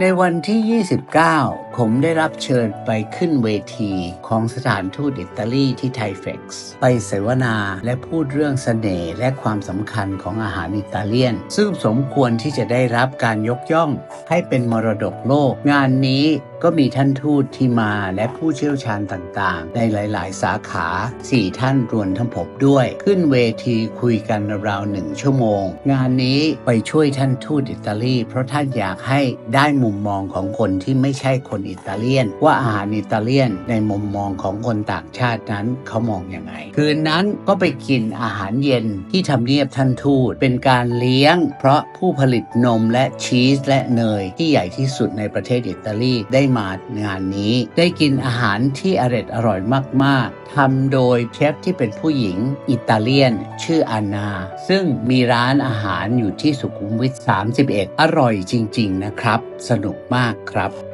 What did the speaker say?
ในวันที่ 29 ผมได้รับเชิญไปขึ้นเวทีของสถานทูตอิตาลีที่ไทเฟกซ์ไปเสวนาและพูดเรื่องเสน่ห์และความสำคัญของอาหารอิตาเลียน ซึ่งสมควรที่จะได้รับการยกย่องให้เป็นมรดกโลก งานนี้ ก็มีท่านทูตที่มาและผู้เชี่ยวชาญต่างๆ ในหลาย ๆ สาขา 4 ท่านรวมทั้งผมด้วย ขึ้นเวทีคุยกันราวหนึ่งชั่วโมง งานนี้ไปช่วยท่านทูตอิตาลี เพราะท่านอยากให้ได้มุมมองของคนที่ไม่ใช่คนอิตาเลียน ว่าอาหารอิตาเลียนในมุมมองของคนต่างชาตินั้นเขามองอยังไง คืนนั้นก็ไปกินอาหารเย็นที่ทำเนียบท่านทูตเป็นการเลี้ยง เพราะผู้ผลิตนมและชีสและเนยที่ใหญ่ที่สุดในประเทศอิตาลีได้มางานนี้ ได้กินอาหารที่อร่อยอร่อยมาก ๆทำโดยเชฟที่เป็นผู้หญิงอิตาเลียน ชื่ออานา ซึ่งมีร้านอาหารอยู่ที่สุขุมวิท 31 อร่อยจริง ๆ นะครับ สนุกมากครับ